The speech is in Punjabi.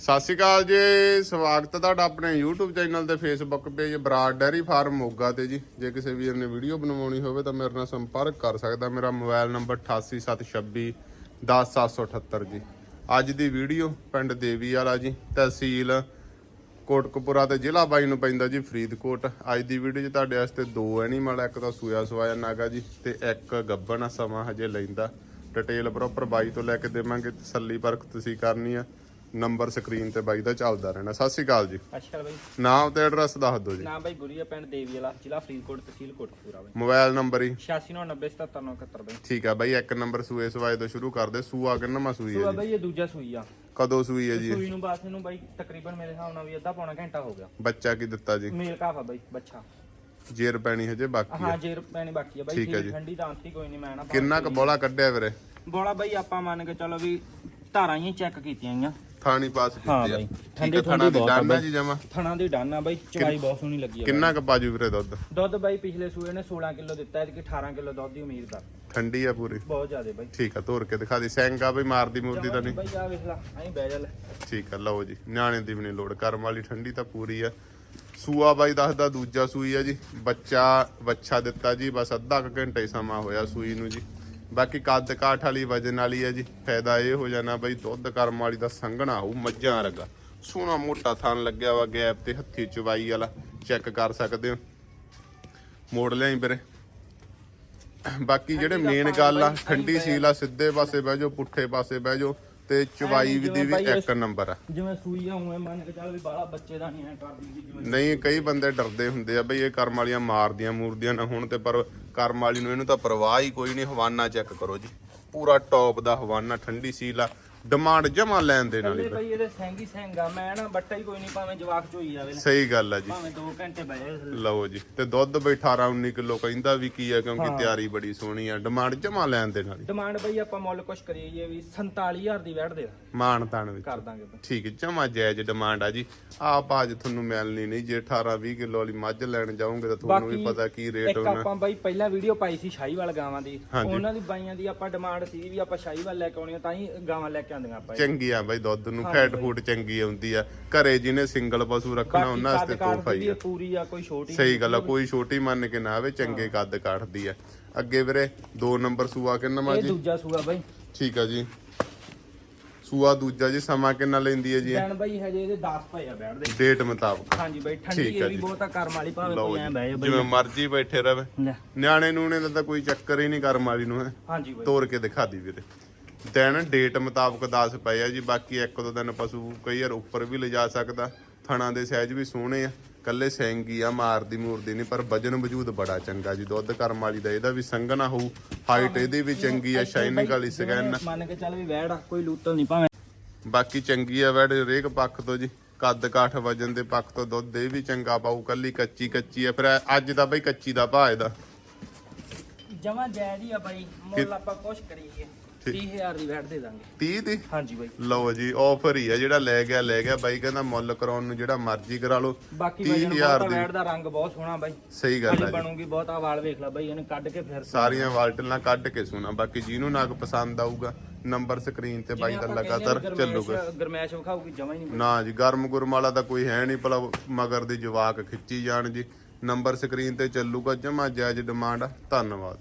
ਸਤਿ ਸ਼੍ਰੀ ਅਕਾਲ ਜੀ, ਸਵਾਗਤ ਤੁਹਾਡਾ ਆਪਣੇ YouTube ਚੈਨਲ ਤੇ Facebook page Brar dairy farm Moga ਤੇ ਜੀ। ਜੇ ਕਿਸੇ ਵੀਰ ਨੇ ਵੀਡੀਓ ਬਣਵਾਉਣੀ ਹੋਵੇ ਤਾਂ ਮੇਰੇ ਨਾਲ ਸੰਪਰਕ ਕਰ ਸਕਦਾ ਮੇਰਾ ਮੋਬਾਈਲ ਨੰਬਰ 8876 10778 ਜੀ। ਅੱਜ ਦੀ ਵੀਡੀਓ ਪਿੰਡ ਦੇਵੀ ਵਾਲਾ ਜੀ, ਤਹਿਸੀਲ ਕੋਟਕਪੂਰਾ ਤੇ ਜ਼ਿਲ੍ਹਾ ਬਾਈ ਨੂੰ ਪੈਂਦਾ ਜੀ, ਫਰੀਦਕੋਟ। ਅੱਜ ਦੀ ਵੀਡੀਓ 'ਚ ਤੁਹਾਡੇ ਵਾਸਤੇ ਦੋ ਐਨੀਮਲ ਇੱਕ ਤਾਂ ਸੂਆ ਸਵਾਇਆ ਨਾਗਾ ਜੀ ਤੇ ਇੱਕ ਗੱਬਣ ਆ, ਸਮਾਂ ਹਜੇ ਲੈਂਦਾ। ਡਿਟੇਲ ਪ੍ਰੋਪਰ ਬਾਈ ਤੋਂ ਲੈ ਕੇ ਦੇਵਾਂਗੇ, ਤਸੱਲੀ ਪਰਖ ਤੁਸੀਂ ਕਰਨੀ ਆ। ਨੰਬਰ ਸਕਰੀਨ ਤੇ ਬਾਈ ਦਾ ਚੱਲਦਾ ਰਹਿਣਾ। ਸਤਿ ਸ਼੍ਰੀ ਅਕਾਲ ਜੀ। ਅੱਛਾ ਬਾਈ। ਨਾਮ ਤੇ ਐਡਰੈਸ ਦੱਸ ਦਿਓ ਜੀ। ਨਾਮ ਬਾਈ ਗੁਰੀਆ ਪਿੰਡ ਦੇਵੀ ਵਾਲਾ ਜ਼ਿਲ੍ਹਾ ਫਰੀਦਕੋਟ ਤਹਿਸੀਲ ਕੋਟਕਪੂਰਾ ਬਾਈ। ਮੋਬਾਈਲ ਨੰਬਰ ਹੀ 8690977971 ਬਾਈ। ਠੀਕ ਆ ਬਾਈ ਇੱਕ ਨੰਬਰ ਸੂਏ ਸਵਾਏ ਤੋਂ ਸ਼ੁਰੂ ਕਰਦੇ। ਸੂਆ ਕਿੰਨਾ ਸੂਈ ਹੈ ਸੂਆ ਜੀ? ਬਾਈ ਇਹ ਦੂਜਾ ਸੂਈ ਆ। ਕਦੋਂ ਸੂਈ ਹੈ ਜੀ? ਸੂਈ ਨੂੰ ਬਾਅਦ ਨੂੰ ਬਾਈ ਤਕਰੀਬਨ ਮੇਰੇ ਹਿਸਾਬ ਨਾਲ ਵੀ ਅੱਧਾ ਪੌਣਾ ਘੰਟਾ ਹੋ ਗਿਆ। ਬੱਚਾ ਕੀ ਦਿੱਤਾ ਜੀ? ਮੇਲ ਕਾਫਾ ਬਾਈ ਬੱਚਾ। ਜੇਰ ਪੈਣੀ ਹਜੇ ਬਾਕੀ ਹਾਂ ਹੈ ਜੇਰ ਪੈਣੀ ਬਾਕੀ ਆ ਬਾਈ ਠੀਕ। ਠੰਡੀ ਤਾਂ ਆਂਤੀ ਕੋਈ ਨਹੀਂ ਮੈਂ ਨਾ ਕਿੰਨਾ ਕੁ ਬੋਲਾ ਕੱਢਿਆ ਵੀਰੇ? ਬੋਲਾ ਬਾਈ ਆਪਾਂ ਮੰਨ ਕੇ ਚਲੋ ਵੀ ਧਾਰਾਂ ਹੀ ਚੈੱਕ ਕੀਤੀਆਂ ਆਈਆਂ ਥਾਣੀ ਪਾਸ ਹਾਂ ਕੀਤੀ ਆ। ਬਾਈ। ਠੀਕ ਠੰਡੀ ਆ ਥਾਣਾ ਠੰਡੀ ਦੀ ਬਹੁਤ ਆ ਡਾਨਾ ਬਾਈ। ਜੀ ਜਮਾ। ਥਣਾ ਦੀ ਡਾਨ ਆ ਬਾਈ ਚਵਾਈ ਬਹੁਤ ਸੋਹਣੀ ਲੱਗੀ ਆ ਕਿੰਨਾ ਕੁ ਪਾਜੂ ਵੀਰੇ ਦੁੱਧ। ਦੁੱਧ ਬਾਈ ਪਿਛਲੇ ਸੂਏ ਨੇ 16 ਕਿਲੋ ਦਿੱਤਾ ਐਤਕੀ 18 ਕਿਲੋ ਦੁੱਧ ਦੀ ਉਮੀਦ ਕਰ ਠੰਡੀ ਆ ਪੂਰੀ। ਬਹੁਤ ਜ਼ਿਆਦੇ ਬਾਈ। ਠੀਕ ਆ ਤੋਰ ਕੇ ਦਿਖਾ ਦੇ ਸੈਂਗਾ ਬਈ ਮਾਰਦੀ ਮੂਰਦੀ ਤਾਂ ਨਹੀਂ। ਬਾਈ ਆ ਵੇਖ ਲਾ ਐਂ ਬਹਿ ਜਾ ਲੈ। ਠੀਕ ਆ ਲਓ ਜੀ ਨਿਆਣੇ ਦੀ ਵੀ ਨਹੀਂ ਲੋੜ ਕਰਮ ਵਾਲੀ ਠੰਡੀ ਤਾਂ ਪੂਰੀ ਆ। ਸੂਆ ਬਾਈ ਦੱਸਦਾ ਦੂਜਾ ਸੂਈ ਆ ਜੀ ਬੱਚਾ ਬੱਚਾ ਦਿੱਤਾ ਜੀ ਬਸ ਅੱਧਾ ਕੁ ਘੰਟਾ ਹੀ ਸਮਾਂ ਹੋਇਆ ਸੂਈ ਨੂੰ ਜੀ। ਬਾਕੀ ਕੱਦ ਕਾਠ ਵਾਲੀ ਵਜਨ ਵਾਲੀ ਆ ਜੀ। ਫਾਇਦਾ ਇਹ ਹੋ ਜਾਣਾ ਬਈ ਦੁੱਧ ਕਰਮ ਵਾਲੀ ਦਾ ਸੰਘਣਾ ਹੋਊ ਮੱਝਾਂ ਰਗਾ ਸੋਹਣਾ ਮੋਟਾ ਥਣ ਲੱਗਿਆ ਵਾ ਗੈਪ ਤੇ ਹੱਥੀ ਚਵਾਈ ਵਾਲਾ। ਚੈੱਕ ਕਰ ਸਕਦੇ ਹੋ। ਮੋੜ ਲਿਆਈ ਵੀਰੇ। ਬਾਕੀ ਜਿਹੜੇ ਮੇਨ ਗੱਲ ਆ ਠੰਡੀ ਸੀਲ ਆ ਸਿੱਧੇ ਪਾਸੇ ਬਹਿ ਜਾਓ ਪੁੱਠੇ ਪਾਸੇ ਬਹਿ ਜਾਓ। ਤੇ ਚਵਾਈ ਵੀ ਦੀ ਵੀ ਇੱਕ ਨੰਬਰ ਆ। ਜਿਵੇਂ ਸੂਈ ਆ ਉਵੇਂ ਮੰਨ ਕੇ ਚੱਲ ਵੀ ਬਾਲਾ ਬੱਚੇ ਦਾ ਨਹੀਂ ਐ ਕਰਦੀ ਸੀ ਜਿਵੇਂ ਨਹੀਂ ਕਈ ਬੰਦੇ ਡਰਦੇ ਹੁੰਦੇ ਆ ਬਈ ਇਹ ਕਰਮ ਵਾਲੀਆਂ ਮਾਰਦੀਆਂ ਮੂਰਦੀਆਂ ਨਾ ਹੁਣ ਤੇ ਪਰ ਕਰਮ ਵਾਲੀ ਨੂੰ ਇਹਨੂੰ ਤਾਂ ਪਰਵਾਹ ਹੀ ਕੋਈ ਨਹੀਂ ਹਵਾਨਾ ਚੈੱਕ ਕਰੋ ਜੀ। ਪੂਰਾ ਟੌਪ ਦਾ ਹਵਾਨਾ ਠੰਡੀ ਸੀਲ ਆ। ਡਿਮਾਂਡ ਜਮਾ ਲੈਣ ਦੇ ਨਾਲ ਹੀ ਬਈ। ਇਹਦੇ ਸੈਂਗੀ ਸੈਂਗਾ ਮੈਂ ਨਾ ਬੱਟਾ ਹੀ ਕੋਈ ਨਹੀਂ ਭਾਵੇਂ ਜਵਾਕ ਚੋਈ ਜਾਵੇ ਸਹੀ ਗੱਲ ਆ ਜੀ। ਭਾਵੇਂ 2 ਘੰਟੇ ਬਹਿ ਜਾਵੇ ਲਓ ਜੀ ਤੇ ਦੁੱਧ ਬਈ 18 19 ਕਿਲੋ ਕਹਿੰਦਾ ਵੀ ਕੀ ਆ ਕਿਉਂਕਿ ਤਿਆਰੀ ਬੜੀ ਸੋਹਣੀ ਆ। ਡਿਮਾਂਡ ਜਮਾ ਲੈਣ ਦੇ ਨਾਲ ਹੀ ਡਿਮਾਂਡ ਬਈ ਆਪਾਂ ਮੁੱਲ ਕੁਛ ਕਰੀਏ ਵੀ 47000 ਦੀ ਵੈਟ ਦੇ ਮਾਣ ਤਾਣ ਵਿੱਚ। ਕਰ ਦਾਂਗੇ ਬਈ। ਠੀਕ ਹੈ ਜਮਾ ਜਾਇਜ਼ ਡਿਮਾਂਡ ਆ ਜੀ। ਆਪ ਅੱਜ ਤੁਹਾਨੂੰ ਮਿਲਣੀ ਨਹੀਂ ਜੇ 18 20 ਕਿਲੋ ਵਾਲੀ ਮੱਝ ਲੈਣ ਜਾਓਗੇ ਤਾਂ ਤੁਹਾਨੂੰ ਵੀ ਪਤਾ ਕੀ ਰੇਟ ਇੱਕ ਹੋਣਾ। ਆਪਾਂ ਬਾਈ ਪਹਿਲਾਂ ਵੀਡੀਓ ਪਾਈ ਸੀ ਸ਼ਾਹੀਵਾਲ ਗਾਵਾਂ ਦੀ। ਹਾਂਜੀ। ਉਹਨਾਂ ਦੀ ਬਾਈਆਂ ਦੀ ਆਪਾਂ ਡਿਮਾਂਡ ਸੀ ਵੀ ਆਪਾਂ ਸ਼ਾਹੀਵਾਲ ਲੈ ਕੇ ਆਉਣੀ ਆ ਤਾਂ ਹੀ ਗਾਵਾਂ ਲੈ ਕੇ ਆਉਂਦੀਆਂ ਬਾਈ। ਦੁੱਧ ਨੂੰ ਫੈਟ ਫੂਡ ਚੰਗੀ ਆਉਂਦੀ ਆ। ਘਰੇ ਜਿਹਨੇ ਸਿੰਗਲ ਪਸ਼ੂ ਰੱਖਣਾ ਉਹਨਾਂ ਵਾਸਤੇ ਤੋਹਫਾ ਦੀ ਹੀ ਆ। ਪੂਰੀ ਆ ਕੋਈ ਛੋਟੀ ਸਹੀ ਗੱਲ ਆ ਕੋਈ ਛੋਟੀ ਮੰਨ ਕੇ ਨਾ ਆਵੇ ਚੰਗੇ ਕੱਦ ਕਾਠਦੀ ਆ। ਅੱਗੇ ਵੀਰੇ 2 ਨੰਬਰ ਸੂਆ ਕਿੰਨਾ ਮਾ ਇਹ ਜੀ? ਦੂਜਾ ਸੂਆ ਬਾਈ। ਠੀਕ ਆ ਜੀ। ਸੂਆ ਦੂਜਾ ਜੀ ਸਮਾਂ ਕਿੰਨਾ ਲੈਂਦੀ ਹੈ ਜੀ? ਦਿਨ ਬਾਈ ਹਜੇ ਇਹਦੇ 10 ਪਏ ਆ ਬੈਠਦੇ ਡੇਟ ਮੁਤਾਬਕ। ਹਾਂਜੀ ਬਾਈ ਠੰਡੀ ਇਹ ਵੀ। ਬਹੁਤ ਕਰਮ ਵਾਲੀ ਭਾਵੇਂ ਕੋਈ ਐ ਬਹਿ ਬਾਈ। ਜਿਵੇਂ ਮਰਜ਼ੀ ਬੈਠੇ ਰਵੇ। ਨਿਆਣੇ ਨੂੰ ਨੇ ਤਾਂ ਕੋਈ ਚੱਕਰ ਹੀ ਨਹੀਂ ਕਰਮ ਵਾਲੀ ਨੂੰ ਹੈ। ਹਾਂਜੀ ਬਾਈ। ਤੋੜ ਕੇ ਦਿਖਾ ਦੀ ਵੀਰੇ। ਦਿਨ ਡੇਟ ਮੁਤਾਬਕ 10 ਪਏ ਆ ਜੀ ਬਾਕੀ ਇੱਕ ਦੋ ਦਿਨ ਪਸ਼ੂ ਕਈ ਵਾਰ ਉੱਪਰ ਵੀ ਲਿਜਾ ਸਕਦਾ ਥਣਾ ਦੇ ਸਾਈਜ਼ ਵੀ ਸੋਹਣੇ ਆ ਕੱਲੇ ਸੈਂਗੀ ਆ ਮਾਰਦੀ ਮੂਰਦੀ ਨਹੀਂ ਪਰ ਵਜਨ ਵਜੂਦ ਬੜਾ ਚੰਗਾ ਜੀ ਦੁੱਧ ਕਰਮ ਵਾਲੀ ਦਾ ਇਹਦਾ ਵੀ ਸੰਘਣਾ ਹੋਊ ਹਾਈਟ ਇਹਦੀ ਵੀ ਚੰਗੀ ਆ ਸ਼ਾਈਨਿੰਗ ਵਾਲੀ ਸਕਿਨ ਮੰਨ ਕੇ ਚੱਲ ਵੀ ਵੈੜ ਕੋਈ ਲੂਤਲ ਨਹੀਂ ਭਾਵੇਂ। ਬਾਕੀ ਚੰਗੀ ਆ ਵੈੜ ਹਰੇਕ ਪੱਖ ਤੋਂ ਜੀ ਕੱਦ ਕਾਠ ਵਜਨ ਦੇ ਪੱਖ ਤੋਂ ਦੁੱਧ ਇਹ ਵੀ ਚੰਗਾ ਪਾਊ ਕੱਲੀ ਕੱਚੀ ਕੱਚੀ ਆ ਫਿਰ ਅੱਜ ਦਾ ਬਈ ਕੱਚੀ ਦਾ ਭਾਅ ਇਹਦਾ। ਜਮਾ ਜੈਡ ਹੀ ਆ ਬਾਈ ਮੁੱਲ ਆਪਾਂ ਕੁਛ ਕਰੀਏ ਠੀਕ। 30000 ਦੀ ਵੈੜ ਦੇ ਦਾਂਗੇ। 30 ਦੀ? ਹਾਂਜੀ ਬਾਈ। ਲਓ ਜੀ ਆਫਰ ਹੀ ਆ ਜਿਹੜਾ ਲੈ ਗਿਆ ਲੈ ਗਿਆ ਬਾਈ ਕਹਿੰਦਾ ਮੁੱਲ ਕਰਾਉਣ ਨੂੰ ਜਿਹੜਾ ਮਰਜ਼ੀ ਕਰਾ ਲਓ ਬਾਕੀ ਬਾਈ ਨੂੰ 30000 ਬਹੁਤ ਦੀ। ਵੈੜ ਦਾ ਰੰਗ ਬਹੁਤ ਸੋਹਣਾ ਬਾਈ। ਸਹੀ ਗੱਲ ਖਾਲੀ ਆ ਜੀ। ਬਣੂਗੀ ਬਹੁਤ ਆ ਵਾਲ ਵੇਖ ਲੈ ਬਾਈ ਇਹਨੇ ਕੱਢ ਕੇ ਫਿਰ ਸਾਰੀਆਂ ਵਾਲਟਲਾਂ ਕੱਢ ਕੇ ਸੁਣਾ ਬਾਕੀ ਜਿਹਨੂੰ ਨਾਗ ਪਸੰਦ ਆਊਗਾ ਨੰਬਰ ਸਕਰੀਨ ਤੇ ਬਾਈ ਦਾ ਲਗਾਤਾਰ ਚੱਲੂਗਾ। ਗਰਮੈਸ਼ ਵਿਖਾਊਗੀ ਜਮਾ ਹੀ ਨਹੀਂ ਨਾ ਜੀ ਗਰਮ ਗੁਰਮ ਵਾਲਾ ਤਾਂ ਕੋਈ ਹੈ ਨਹੀਂ ਭਲਾ ਮਗਰ ਦੀ ਜਵਾਕ ਖਿੱਚੀ ਜਾਣ ਜੀ। ਨੰਬਰ ਸਕਰੀਨ ਤੇ ਚੱਲੂਗਾ ਜਮਾ ਜਾਇਜ਼ ਡਿਮਾਂਡ ਧੰਨਵਾਦ